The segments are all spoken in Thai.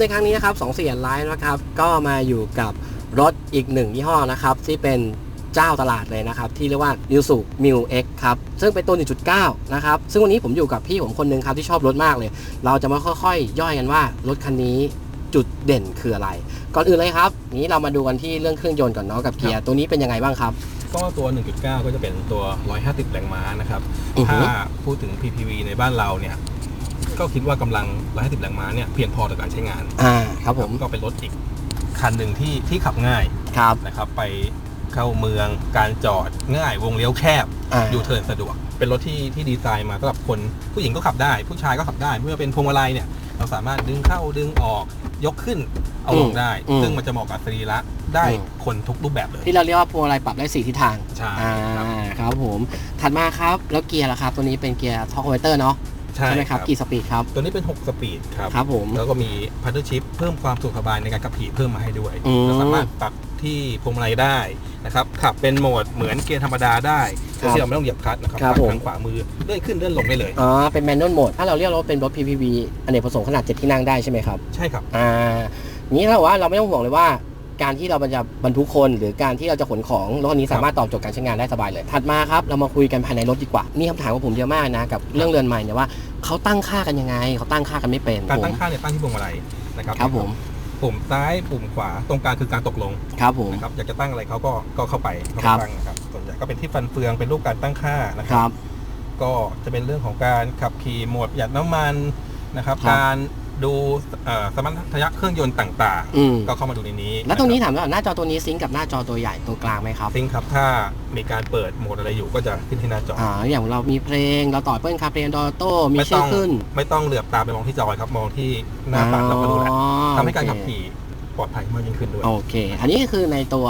ในครั้งนี้นะครับสองเสียนไลน์นะครับ ก็มาอยู่กับรถอีกหนึ่งยี่ห้อนะครับ ที่เป็นเจ้าตลาดเลยนะครับ ที่เรียกว่า n e w s u m i l X ครับ ซึ่งเป็นตัว 1.9 นะครับ ซึ่งวันนี้ผมอยู่กับพี่ผมคนหนึงครับ ที่ชอบรถมากเลย เราจะมาค่อยๆ ย่อยกันว่ารถคันนี้จุดเด่นคืออะไร ก่อนอื่นเลยครับนี้เรามาดูกันที่เรื่องเครื่องยนต์ก่อนเนาะกับเกียร์ตัวนี้เป็นยังไงบ้างครับ ก็ตัว 1.9 ก็จะเป็นตัว 150 แรงม้านะครับอือฮึถ้าพูดถึง PPV ในบ้านเราเนี่ย ก็คิดว่ากำลัง150แรงม้าเนี่ยเพียงพอต่อการใช้งานอ่าครับผมก็เป็นรถอีกคันหนึ่งที่ที่ขับง่ายครับนะครับไปเข้าเมืองการจอดง่ายวงเลี้ยวแคบอ่ายูเทิร์นสะดวก เป็นรถที่ที่ดีไซน์มาสำหรับคนผู้หญิงก็ขับได้ ผู้ชายก็ขับได้เมื่อเป็นพวงมาลัยเนี่ยเราสามารถดึงเข้าดึงออกยกขึ้นเอาลงได้อืมซึ่งมันจะเหมาะกับสรีระได้อืมคนทุกรูปแบบเลยที่เราเรียกว่าพวงมาลัยปรับได้สี่ทิศทางใช่อ่าครับครับผมถัดมาครับแล้วเกียร์ล่ะครับ ตัวนี้เป็นเกียร์ท็อกเวเตอร์เนาะ ใช่ใช่ไหมครับกี่สปีดครับ ตัวนี้เป็น 6 สปีดครับ ครับผม แล้วก็มีพัดเดิลชิพเพิ่มความสะดวกสบายในการขับขี่เพิ่มมาให้ด้วยอืมเราสามารถปรับที่พวงมาลัยได้นะครับ ขับเป็นโหมดเหมือนเกียร์ธรรมดาได้ครับโดยที่เราไม่ต้องเหยียบคลัตช์นะครับครับปัดผม ทางขวามือเลื่อนขึ้นเลื่อนลงได้เลย อ๋อ เป็นแมนนวลโหมด ถ้าเราเรียกรถเป็นรถ PPV อเนกประสงค์ขนาด 7 ที่นั่งได้ใช่ไหมครับ ใช่ครับ อ่านี้เราว่าเราไม่ต้องห่วงเลยว่า การที่เราจะบรรทุกคนหรือการที่เราจะขนของรถคันนี้สามารถตอบโจทย์การใช้งานได้สบายเลย ถัดมาครับ เรามาคุยกันภายในรถดีกว่า มีคำถามของผมเยอะมากนะ กับเรื่องเรือนใหม่เนี่ยว่า เขาตั้งค่ากันยังไง เขาตั้งค่ากันไม่เป็นการผมตั้งค่าเนี่ยตั้งที่พวงมาลัยนะครับครับผมปุ่มซ้ายปุ่มขวาตรงกลางคือการตกลงครับผมนะครับอยากจะตั้งอะไรเขาก็ก็เข้าไปเข้าครัไปบตั้งนะครับส่วนใหญ่ก็เป็นที่ฟันเฟืองเป็นรูปการตั้งค่านะคครับรับ ก็จะเป็นเรื่องของการขับขี่โหมดประหยัดน้ำมันนะครับครับการ ดูเอ่อสมรรถนะเครื่องยนต์ต่างอืม ๆ ก็เข้ามาดูในนี้แล้วตรงนี้ะคบถามว่าหน้าจอตัวนี้ซิงก์กับหน้าจอตัวใหญ่ตรงกลางไหมครับซิงค์ครับ ถ้ามีการเปิดโหมดอะไรอยู่ก็จะขึ้นที่หน้าจอออ่าอย่างเรามีเพลงเราต่อเปิ้ลคาเพลงดอโต้มีไม่ชื่ต้อองขึ้นไม่ต้องเหลือบตาไปมองที่จอยครับมองที่หน้าปัดเราก็ดูแลวทำให้การขับขี่ปลอดภัยมากยิ่งขึ้นด้วย โอเค อันนี้ก็คือในตัว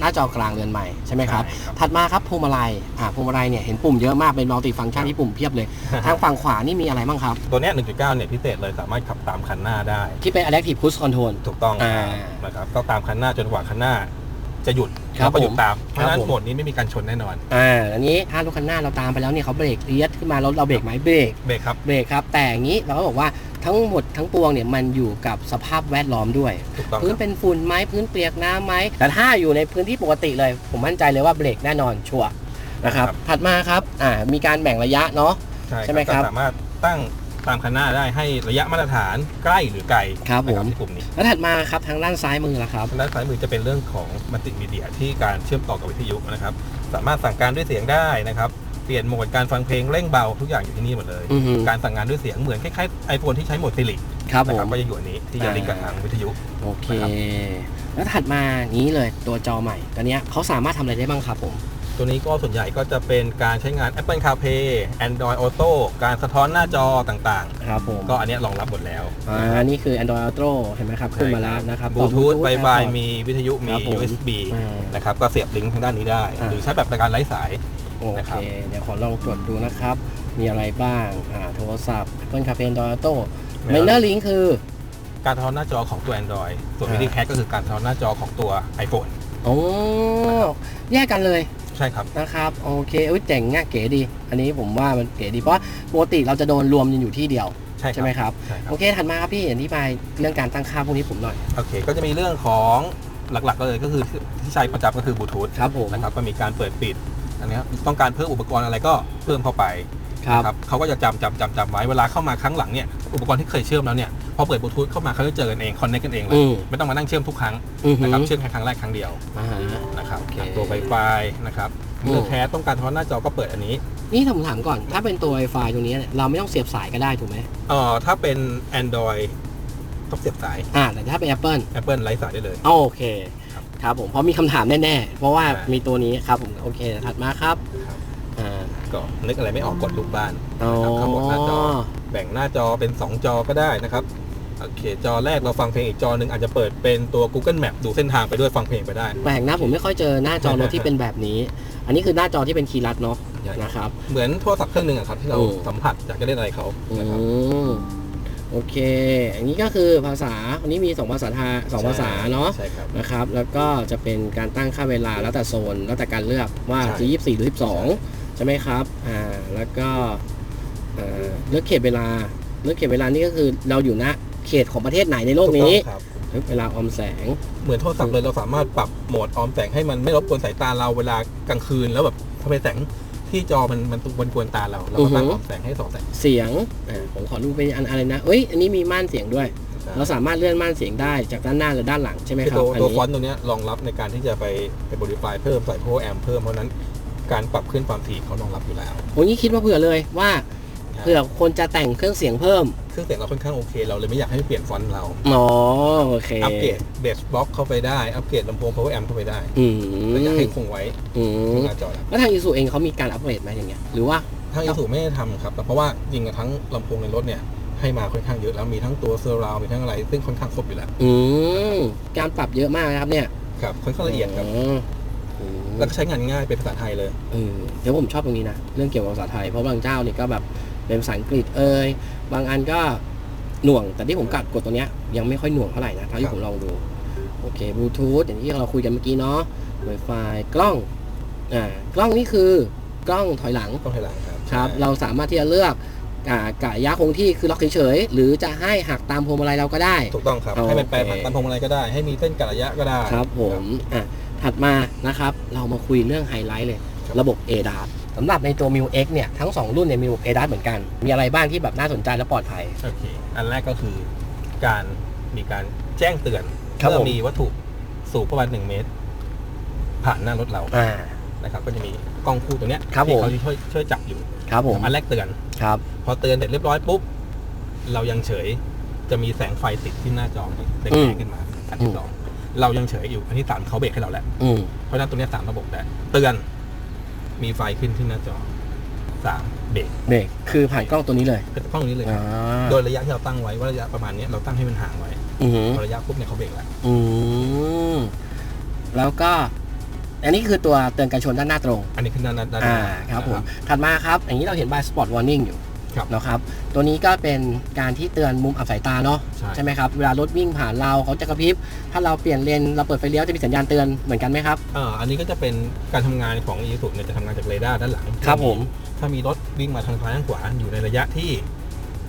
หน้าจอกลางเรือนใหม่ใช่ไหมครับ ใช่ครับถัดมาครับพวงมาลัยอ่าพวงมาลัยเนี่ยเห็นปุ่มเยอะมากเป็นมัลติฟังก์ชันที่ปุ่มเพียบเลย ทางฝั่งขวานี่มีอะไรบ้างครับ ตัวเนี้ย1.9 เนี่ยพิเศษเลยสามารถขับตามคันหน้าได้ ที่เป็น adaptive cruise control ถูกต้องอ่านะครับก็ตามคันหน้าจนกว่าคันหน้าจะหยุดครับแล้วก็หยุผดมตามเพราะฉะนั้นครับผม โหมดนี้ไม่มีการชนแน่นอนอ่าอันนี้ถ้ารถคันหน้าเราตามไปแล้วเนี่ยเขาเบรกเอียดขึ้นมาแล้วเราเบรกไหมเบรกเบรกครับ เบรกครับ แต่อย่างนี้เราก็บอกว่า ทั้งหมดทั้งปวงเนี่ยมันอยู่กับสภาพแวดล้อมด้วย ถูกต้องพื้คนรับ เป็นฝุ่นไหมพื้นเปียกน้ำไหมแต่ถ้าอยู่ในพื้นที่ปกติเลย ผมมั่นใจเลยว่าเบรกแน่นอนชัวร์นะครับครับ ถัดมาครับอ่ามีการแบ่งระยะเนาะ ใช่ใช่ไหมครับ ก็สามารถตั้งตามคันหน้าได้ให้ระยะมาตรฐานใกล้หรือไกลครับผมนะที่ปุ่มนี้แล้วถัดมาครับทางด้านซ้ายมือละครับทางด้านซ้ายมือจะเป็นเรื่องของมัลติมีเดียที่การเชื่อมต่อกับวิทยุนะครับ สามารถสั่งการด้วยเสียงได้นะครับ เปลี่ยนโหมดการฟังเพลงเร่งเบาทุกอย่างอยู่ที่นี่หมดเลย อือฮึ การสั่งงานด้วยเสียงเหมือนคล้ายๆไอโฟนที่ใช้โหมดซิลิครับผนะครัม บก็จะอยู่อันนี้ที่จะลิงก์กับทางวิทยุ โอเค นะครับ แล้วถัดมานี้เลยตัวจอใหม่ตัวเนี้ยเขาสามารถทำอะไรได้บ้างครับผม ตัวนี้ก็ส่วนใหญ่ก็จะเป็นการใช้งาน Apple CarPlay Android Auto การสะท้อนหน้าจอต่างครับผม ๆ ก็อันเนี้ยรองรับหมดแล้วอ่า นี่คือ Android Auto เห็นไหมครับ ขึ้นมาแล้วนะครับบลูทูธต่อ Wi-Fi AirPods มีวิทยุมี ครับผม USB อ่า นะครับก็เสียบลิงก์ทางด้านนี้ได้ อ่า หรือใช้แบบการไร้สาย โอนะคเครับ เดี๋ยวขอลองตรวจดูนะครับ มีอะไรบ้างอ่าโทรศัพท์ Apple CarPlay Android Auto ไม่ Minor Link คือ การสะท้อนหน้าจอของตัว Android ส่วน อ่าวิดีแคสก็คือการสะท้อนหน้าจอของตัว iPhone โอ้แยกกันเลยใช่ครับ นะครับ โอเคอุ้ยเจ๋งง่ะเก๋ดี อันนี้ผมว่ามันเก๋ดี เพราะปกติเราจะโดนรวมอยู่ที่เดียว ใช่ใช่ไหมครับ ใช่ครัโอบเค ถัดมาครับพี่อธิบายเรื่องการตั้งค่าพวกนี้ผมหน่อย โอเค ก็จะมีเรื่องของหลักๆก็เลยก็คือที่ใช้ประจำก็คือบลูทูธครับผม นะครับก็มีการเปิดปิด อันเนี้ยต้องการเพิ่มอุปกรณ์อะไรก็เพิ่มเข้าไปครับนะเขาก็จะจำจำจำจำไว้เวลาเข้ามาครั้งหลังเนี่ยอุปกรณ์ที่เคยเชื่อมแล้วเนี่ยพอเปิดบลูทูธเข้ามาเขาจะเจอกันเองคอนเนคกันเองเลอืยมไม่ต้องมานั่งเชื่อมทุกครั้งอือหืนะอครับเชื่อมแค่ครั้งแรกครั้งเดียวอ่าฮะนะครับโอเคตัว Wi-Fi นะครับอืมเลือกแคสต้องการทอนหน้าจอก็เปิดอันนี้ นี่ผมถามก่อน ถ้าเป็นตัว Wi-Fi ตรงนี้เนี่ยเราไม่ต้องเสียบสายก็ได้ถูกไหมเอ่อถ้าเป็น Android ต้องเสียบสายอ่าแต่ถ้าเป็น Apple Apple ไร้สายได้เลยโอเค ครับครับผมเพราะมีคำถามแน่ๆ เพราะว่าใช่มีตัวนี้ครับผมโอเคถัดมาครับครับ อ่า ก็นึกอะไรไม่ออกกดรูปบ้านอ๋อนะครับเข้าหมดหน้าจอ แบ่งหน้าจอเป็น 2 จอก็ได้นะครับโอเคจอแรกเราฟังเพลงอีกจอหนึ่งอาจจะเปิดเป็นตัว Google Map ดูเส้นทางไปด้วยฟังเพลงไปได้ แปลกนะผมไม่ค่อยเจอหน้าจอรถที่เป็นแบบนี้ อันนี้คือหน้าจอที่เป็นคีย์ลัดเนาะใช่ นะครับ เหมือนโทรศัพท์เครื่องหนึ่งอะครับที่เราอืมสัมผัสอยากจะเล่นอะไรเขาอืนะครับ ม โอเค อันนี้ก็คือภาษา อันนี้มีสองภาษาไทยสองภาษาเนาะใช่ครับ นะครับ แล้วก็จะเป็นการตั้งค่าเวลาแล้วแต่โซน แล้วแต่การเลือกว่าใช่จะ24 หรือ 12 ใช่ไหมครับ อ่า แล้วก็เอ่อเลือกเขตเวลา เลือกเขตเวลานี่ก็คือเราอยู่ณเขตของประเทศไหนในโลกนี้ถูต้องครับเฮ้ยเวลาออมแสง เหมือนโทรศัพท์เลยเราสามารถปรับโหมดออมแสงให้มันไม่รบกวนสายตาเราเวลากลางคืนแล้วแบบทำไมแสง ที่จอมันมันมันกวนตาเราเราก็ตั้งอือฮึออมแสงให้สองแสงเสียงอ่าผมขอดูเป็นอันอะไรนะเอ้ยอันนี้มีม่านเสียงด้วย เราสามารถเลื่อนม่านเสียงได้จากด้านหน้าหรือด้านหลังใช่ไหมคือครับตัวอันตัวนี้ฟอนต์ตัวเนี้ยรองรับในการที่จะไปไปบริฟายเพิ่มใส่โพแอมเพิ่มเพราะฉะนั้นการปรับขึ้นความถี่เขารองรับอยู่แล้วผมนี่คิดว่าเผื่อเลยว่า เผื่อคนจะแต่งเครื่องเสียงเพิ่ม เครื่องเสียงเราค่อนข้างโอเค เราเลยไม่อยากให้เปลี่ยนฟอนต์เรา อ๋อโอเค อัปเกรดเบสบล็อกเข้าไปได้ อัปเกรดลำโพง power amp เข้าไปได้อืมแต่อยากให้คงไว้อืมหน้าจอเราแล้วทางอีซูเองเขามีการอัปเกรดไหมอย่างเงี้ย หรือว่า ทางอีสุไม่ได้ทำครับแต่เพราะว่าจริงๆทั้งลำโพงในรถเนี่ยให้มาค่อนข้างเยอะแล้วมีทั้งตัวเซอร์ราวมีทั้งอะไรซึ่งค่อนข้างครบอยู่แล้ว อืมการปรับเยอะมากนะครับเนี่ย ครับค่อนข้างละเอียดครับอืมอืมแล้วก็ใช้งานง่ายเป็นภาษาไทยเลยเออเดี๋ยวผมชอบตรงนี้นะ เรื่องเกี่ยวกับภาษาไทย เพราะบางเจ้านี่ก็แบบ เป็นภาษาอังกฤษเอ่ยบางอันก็หน่วง แต่ที่ผมกัดกดตัวเนี้ยยังไม่ค่อยหน่วงเท่าไหร่นะเท่าครัที่บผมลองดู โอเคบลูทูธอย่างที่เราคุยกันเมื่อกี้เนาะ Wi-Fi กล้องอ่ากล้องนี่คือกล้องถอยหลังต้องไทยหลังครับครับใช่เราสามารถที่จะเลือกอ่ากะระยะคงที่คือล็อกเฉยๆหรือจะให้หักตามพวงมาลัยเราก็ได้ ถูกต้องครับโอเคให้มันแปลผ่านตามพวงมาลัยก็ได้ ให้มีเส้นกะระยะก็ได้ ครับผมอะถัดมานะครับ เรามาคุยเรื่องไฮไลท์เลยครับระบบ ADAS สำหรับในตัว m i u X เนี่ยทั้ง 2 รุ่นเนี่ยมีระบบ ADAS เหมือนกัน มีอะไรบ้างที่แบบน่าสนใจและปลอดภัย โอเค อันแรกก็คือการมีการแจ้งเตือนครับเมื่ผอมมีวัตถุสูงประมาณ1เมตร ผ่านหน้ารถเราอ่า นะครับ ก็จะมีกล้องคู่ตัวเนี้ยครับที่ผม เขาช่วยช่วยจับอยู่ ครับผมอันแรกเตือน ครับ พอเตือนเสร็จเรียบร้อยปุ๊บ เรายังเฉย จะมีแสงไฟติดที่หน้าจอแดอืม งๆขึ้นมาอันที่สองเรายังเฉยอยู่อันที่สามเขาเบรกให้เราแล้ว อืมเพราะฉะนั้นตัวเนี้ยสามระบบแล้วเตือน มีไฟขึ้นที่หน้าจอสามเบรกเบรกคือผ่านกล้องตัวนี้เลยเป็นกล้องนี้เลยอ่าโดยระยะที่เราตั้งไว้ว่าระยะประมาณเนี้ยเราตั้งให้มันห่างไว้อือหือพอระยะปุ๊บเนี่ยเขาเบรกแล้วอืมแล้วก็ อันนี้คือตัวเตือนการชนด้านหน้าตรง อันนี้คือด้านด้านด้านอ่าหน้าครับผมนะถัดมาครับ อย่างนี้เราเห็น by spot warning อยู่ ครับนะครับ ตัวนี้ก็เป็นการที่เตือนมุมอับสายตาเนาะใช่ ไหมครับ เวลารถวิ่งผ่านเราเขาจะกระพริบ ถ้าเราเปลี่ยนเลนเราเปิดไฟเลี้ยวจะมีสัญญาณเตือนเหมือนกันไหมครับ เอ่ออันนี้ก็จะเป็นการทำงานของ e ีสุเนี่ยจะทำงานจากเรดาร์ด้านหลังครับผม ถ้ามีรถวิ่งมาทางซ้ายทางขวาอยู่ในระยะที่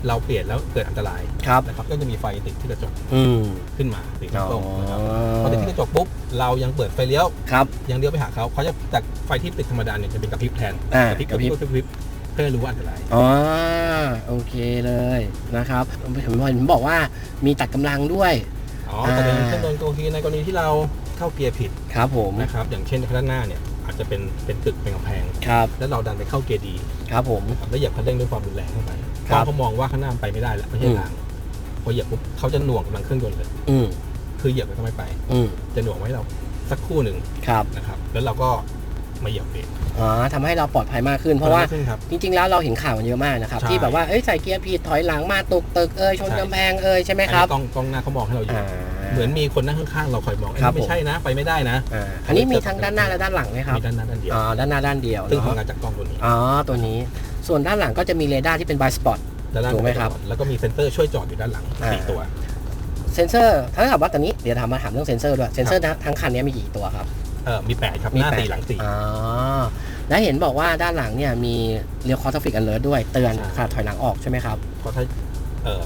เราเปลี่ยนแล้วเกิดอันตรายครับ นะครับก็จะมีไฟติดที่กระจกอืมขึ้นมาสีอ๋อส้มนะครับพอติดที่กระจกปุ๊บเรายังเปิดไฟเลี้ยว ครับ ยังเลี้ยวไปหาเขาเขาจะจากไฟที่ติดธรรมดาเนี่ยจะเป็นกระพริบแทนอ่ากระพริบกกระระพพริริบบกระพริบ เพื่อให้รู้ว่าอันตรายอ๋อโอเคเลยนะครับผมผมบอกว่ามีตัดกำลังด้วย อ๋อแต่เป็นอ่าเครื่องยนต์ตัวทีในกรณีที่เราเข้าเกียร์ผิดครับผมนะครับอย่างเช่นข้างหน้าเนี่ยอาจจะเป็นเป็นตึกเป็นกำแพง ครับแล้วเราดันไปเข้าเกียร์ดีครับผมนะครับแล้วเหยียบคันเร่งด้วยความรุนแรงเข้าไปครัเพบราะเขามองว่าข้างหน้ามันไปไม่ได้แล้วไม่ใช่อืมทางพอเหยียบปุ๊บเขาจะหน่วงกำลังเครื่องยนต์เลย อืมคือเหยียบมันก็ไม่ไป อืมจะหน่วงไว้เราสักครู่หนึ่งครับนะครับ แล้วเราก็ มาเหยียบเบรก อ๋อทำให้เราปลอดภัยมากขึ้น เพราะว่าขึ้นครับจริง ๆ แล้วเราเห็นข่าวกันเยอะมากนะครับ ใช่ ที่แบบว่าเอ้ยใส่เกียร์ผิดถอยหลังมาตกตึกเอ้ยชนใช่กำแพงเอ้ยใช่ไหมครับอันนี้กล้องกล้องหน้าเขามองให้เราอยู่ อ่า เหมือนมีคนนั่งข้างๆเราคอยมองอันครับนี้ไม่ใช่นะไปไม่ได้นะ อ่าอันนี้มีทั้งด้านหน้าและด้านหลังไหมครับมีด้านหน้าด้านเดียวอ๋อด้านหน้าด้านเดียวซึ่งเนาะทำงานจากกล้องตัวนี้อ๋อตัวนี้ ส่วนด้านหลังก็จะมีเรดาร์ที่เป็น by spot ด้านล่างถูกไหมครับแล้วก็มีเซ็นเซอร์ช่วยจอดอยู่ด้านหลังอ่า สี่ตัว เซนเซอร์ถ้าถามว่าตอนนี้เดี๋ยวถามมาถามเรื่องเซนเซอร์ด้วยเซนเซอร์นะทั้งคันนี้มีกี่ตัวครับ เออมีแปดครับมีหน้าแปดสี่หลังสี่ อ๋อแล้วเห็นบอกว่าด้านหลังเนี่ยมีเรียวคอร์ทฟิกอันเลิร์ด้วยเตือนใช่ ขณะถอยหลังออกใช่ไหมครับ เพราะถ้าเอ่อ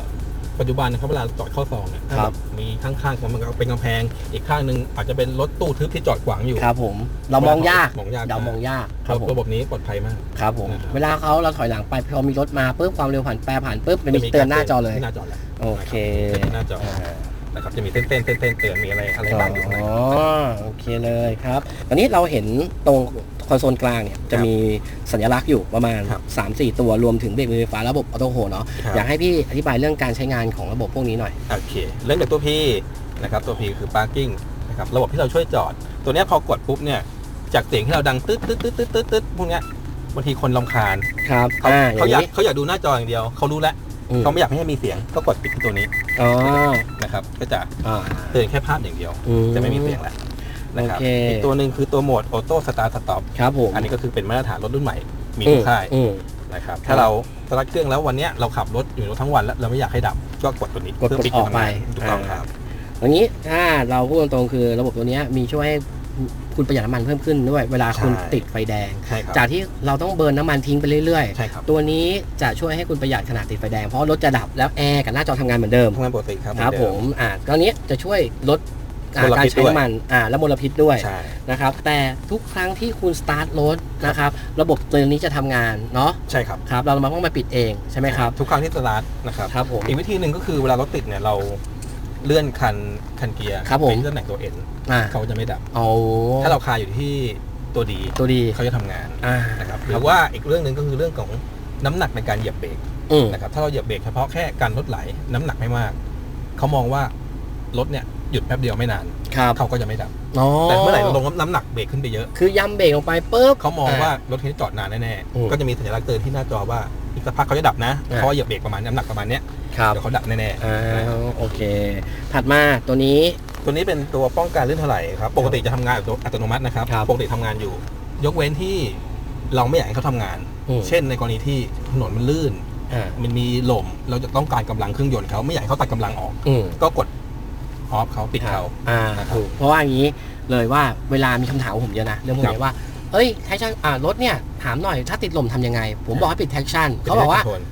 ปัจจุบันนะครับเวลาจอดเข้าซองเนี่ยถ้าครับแบบมีข้างๆมันก็เป็นกำแพง อีกข้างหนึ่งอาจจะเป็นรถตู้ทึบที่จอดขวางอยู่ ครับผมเรามองยากมองยาก เรามองยากครับผมระบบนี้ปลอดภัยมาก ครับผมนะครับ เวลาเขาเราถอยหลังไปพอมีรถมาปุ๊บความเร็วผ่านแปรผ่านปุ๊บมันมีเตือนหน้าจอเลย ที่หน้าจอแล้วโอเคหน้าจอ นะครับจะมีเต้นเต้นเต้นเต้นเตือนมีอะไรอะไรบ้างอยู่ข้างในอ๋อโอเคเลยครับอันนี้เราเห็นตรงคอนโซลกลางเนี่ยจะมีสัญลักษณ์อยู่ประมาณครับ3-4 ตัวรวมถึงเบรกมือไฟฟ้าระบบออโต้โฮเนาะครับอยากให้พี่อธิบายเรื่องการใช้งานของระบบพวกนี้หน่อยโอเคเริ่มจากตัว P นะครับตัว P คือ parking นะครับระบบที่เราช่วยจอด ตัวเนี้ยพอกดปุ๊บเนี่ยจากเสียงที่เราดังตึ๊ดตึ๊ดตึ๊ดตึ๊ดตึ๊ดตึ๊ดพวกเนี้ยบางทีคนลำคาญครับเขาอ่าอเขาอยาย่ากงนี้เขาอยากดูหน้าจออย่างเดียวเขารู้แล้ว อืม เขาไม่อยากให้มีเสียงก็กดปิดที่ตัวนี้อ๋อนะครับ ก็จะอ่าเตือนแค่ภาพอย่างเดียว อื จะไม่มีเสียงแล้วนะครับโอเค อีกตัวหนึ่งคือตัวโหมดออโต้สตาร์ทสต็อปครับผมอันนี้ก็คือเป็นมาตรฐานรถรุ่นใหม่ มีอืทุกค่ายอืม นะครับครับ ถ้าเราสตาร์ทเครื่องแล้ววันเนี้ยเราขับรถอยู่รถทั้งวันแล้วเราไม่อยากให้ดับก็กดตัวนี้กดเพื่กดปิดออกไปทำงานถูกต้องอ่าครับ วันนี้ถ้าเราพูดตรงๆคือระบบตัวเนี้ยมีช่วยให้ คุณประหยัดน้ำมันเพิ่มขึ้นด้วย เวลาคุณใช่ติดไฟแดง ใช่ครับจากที่เราต้องเบิร์นน้ำมันทิ้งไปเรื่อยใช่ครับๆ ตัวนี้จะช่วยให้คุณประหยัดขณะติดไฟแดง เพราะรถจะดับแล้วแอร์กับหน้าจอทำงานเหมือนเดิม ทำงานปกติครับครับเหผอนเดิ มอ่าตอนนี้จะช่วยลดอ่ามลการพิษใช้ด้วย น้ำมันอ่าและมลพิษด้วย ใช่ นะครับแต่ทุกครั้งที่คุณสตาร์ทรถนะครับระบบตัวนี้จะทำงานเนาะใช่ครับครับเราต้องมาปิดเองใช่ไหมครับทุกครั้งที่สตาร์ทนะครับ ครับผม อีกวิธีหนึ่งก็คือเวลารถติดเนี่ยเรา เลื่อนคันคันเกียร์ครับผมไปที่ตำแหน่งตัวเอ็นอ่าเขาจะไม่ดับ เอาถ้าเราคาอยู่ที่ตัวดีตัวดีเขาจะทำงานอ่านะครับหรือว่าอีกเรื่องหนึ่งก็คือเรื่องของน้ำหนักในการเหยียบเบรกอืมนะครับถ้าเราเหยียบเบรกเฉพาะแค่การลดไหล น้ำหนักไม่มาก เขามองว่ารถเนี่ยหยุดแป๊บเดียวไม่นาน ครับเขาก็จะไม่ดับ อ๋อแต่เมื่อไหร่เราลงน้ำหนักเบรกขึ้นไปเยอะ คือยำเบรกลงไปปุ๊บ เขามองว่ารถคันนี้จอดนานแน่อืมๆ ก็จะมีสัญลักษณ์เตือนที่หน้าจอว่าอีกสักพักเขาจะดับนะ อ่า เพราะว่าเหยียบเบรกประมาณน้ำหนักประมาณเนี้ย ครับ เดี๋ยวเขาดับแน่อ่าโอเค ถัดมาตัวนี้ๆตัวนี้เป็นตัวป้องกันลื่นถลายครับ ปกติจะทำงานอัตโนมัตินะครับ ครับปกติทำงานอยู่ ยกเว้นที่เราไม่อยากให้เขาทำงาน อืม เช่นในกรณีที่ถนนมันลื่น อ่ามันมีลมเราจะต้องการกำลังเครื่องยนต์เขาไม่อยากให้เขาตัดกำลังออก อืมก็กดออฟเขาปิดเขา อ่านะครับถูกเพราะว่าอย่างนี้เลยว่าเวลามีคำถามของผมเยอะนะเรื่องพวกครันี้บว่า เอ้ยแท็กชั่นอ่ารถเนี่ยถามหน่อยถ้าติดลมทำยังไง ผมบอกให้ปิดแท็กชั่นเขาบอกว่าป็น control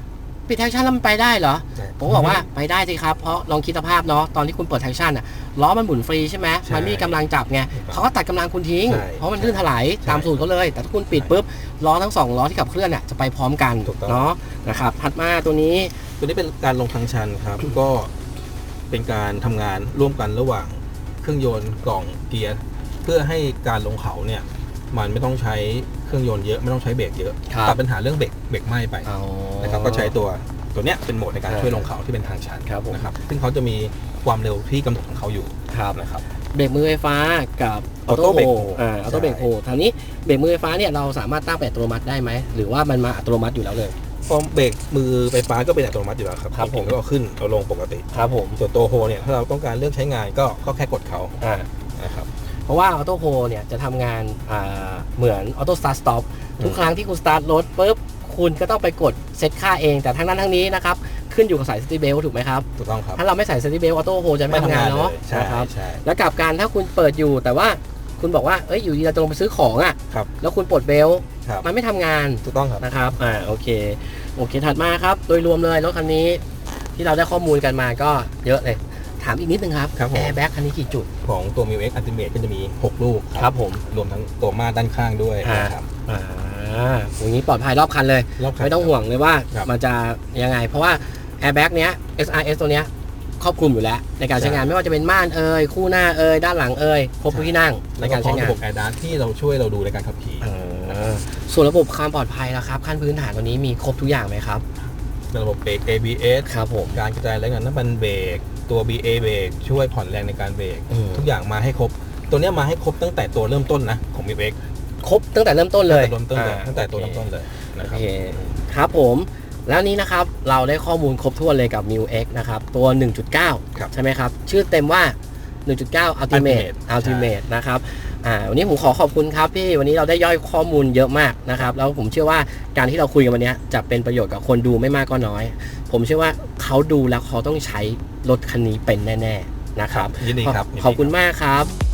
ปิดแท็กชั่นแล้วมันไปได้เหรอใช่ผมก็บอกว่าไปได้สิครับ เพราะลองคิดสภาพเนาะตอนที่คุณเปิดแท็กชั่นอะล้อมันหมุนฟรีใช่ไหมใช่มันไม่มีกำลังจับไงเขาก็ตัดกำลังคุณทิ้ง ใช่เพราะมันลื่นถลายใช่ตามสูตรเขาเลย แต่ถ้าคุณปิดปุ๊บล้อทั้งสองล้อที่ขับเคลื่อนเนี่ยจะไปพร้อมกันถูกต้อง เนาะนะครับถัดมาตัวนี้ ตัวนี้เป็นการลงทางชันครับ ก็เป็นการทำงานร่วมกันระหว่างเครื่องยนต์กล่องเกียร์เพื่อให้การลงเขาเนี่ย มันไม่ต้องใช้เครื่องยนต์เยอะไม่ต้องใช้เบรกเยอะครับ ตัดปัญหาเรื่องเบรกเบรกไหม้ไปเอานะครับก็ใช้ตัวตัวเนี้ยเป็นโหมดในการอ่าช่วยลงเขาที่เป็นทางชันครับผม นะครับซึ่งเขาจะมีความเร็วที่กำหนดของเขาอยู่ครับ นะครับ เบรกมือไฟฟ้ากับออ Auto โต้เบรก Brake อ่าออโต้เบรกใช่โฮทางนี้เบรกมือไฟฟ้าเนี่ยเราสามารถตั้งเป็นอัตโนมัติได้ไหม หรือว่ามันมาอัตโนมัติอยู่แล้วเลยพอเบรกมือไฟฟ้าก็เป็นอัตโนมัติอยู่แล้วครับครับผมแล้วก็ขึ้นเอาลงปกติ ครับผมส่วนตัวโฮเนี่ยถ้าเราต้องการเลือกใช้งานก็ก็แค่กดเขาอ่านะครับ เพราะว่าออโต้โฮเนี่ยจะทำงานอ่าเหมือนออโต้สตาร์ทสต็อปอืมทุกครั้งที่คุณสตาร์ทรถปุ๊บคุณก็ต้องไปกดเซตค่าเอง แต่ทั้งนั้นทั้งนี้นะครับขึ้นอยู่กับสายสตีเบลถูกไหมครับ ถูกต้องครับ ถ้าเราไม่ใส่สตีเบลออโต้โฮจะไม่ทำงานเนาะใช่นะครับใช่แล้วกลับการถ้าคุณเปิดอยู่แต่ว่าคุณบอกว่าเอ้ยอยู่ดีเราจะลงไปซื้อของอะครับแล้วคุณปลดเบลครับมันไม่ทำงานถูกต้องครับนะครับอ่าโอเคโอเคถัดมาครับ โดยรวมเลยรถคันนี้ที่เราได้ข้อมูลกันมาก็เยอะเลย ถามอีกนิดนึงครับครับผม แอร์แบ็กคันนี้กี่จุด ของตัว m ิว X Ultimate ก็จะมี 6 ลูกครับผม รวมทั้งตัวมาด้านข้างด้วยอ่า นะครับ อ่าอย่างนี้ปลอดภัยรอบคันเลย รอบคันไม่ต้องห่วงเลยว่าครับ มันจะยังไง เพราะว่าแอร์แบ็กเนี้ย SRS ตัวเนี้ยครอบคลุมอยู่แล้ว ในการใช้งานไม่ว่าจะเป็นม่านเอ่ยคู่หน้าเอ่ยด้านหลังเอ่ยครบทุกที่นั่งในแล้วการก็พร้ใช้อมงาระนบบแอร์ดานที่เราช่วยเราดูในการขับขี่ อ่าส่วนระบบความปลอดภัยล่ะครับขั้นพื้นฐานตัวนี้มีครบทุกอย่างไหมครับ ระบบเบรก ABS ครับผม การกระจายแรงงานน้ำมันเบรกตัว BA เบรกช่วยผ่อนแรงในการเบรกอืม ทุกอย่างมาให้ครบ ตัวเนี้ยมาให้ครบตั้งแต่ตัวเริ่มต้นนะของ m ิว X ครบตั้งแต่เริ่มต้นเลยตั้งแต่เริ่มต้นเลยอ่าตั้งแต่ตัวเริ่มต้นโอเลยเคนะครับโอเคครับผม แล้วนี้นะครับเราได้ข้อมูลครบถ้วนเลยกับ m ิว X นะครับ ตัว 1.9 ครับใช่ไหมครับ ชื่อเต็มว่า 1.9 Ultimate Ultimate Ultimate นะครับ อ่าวันนี้ผมขอขอบคุณครับพี่วันนี้เราได้ย่อยข้อมูลเยอะมากนะครับแล้วผมเชื่อว่าการที่เราคุยกันวันนี้จะเป็นประโยชน์กับคนดูไม่มากก็น้อย ผมเชื่อว่าเขาดูแล้วเขาต้องใช้รถคันนี้เป็นแน่ ๆ นะครับยินดีครับยินดีขอบคุณมากครับ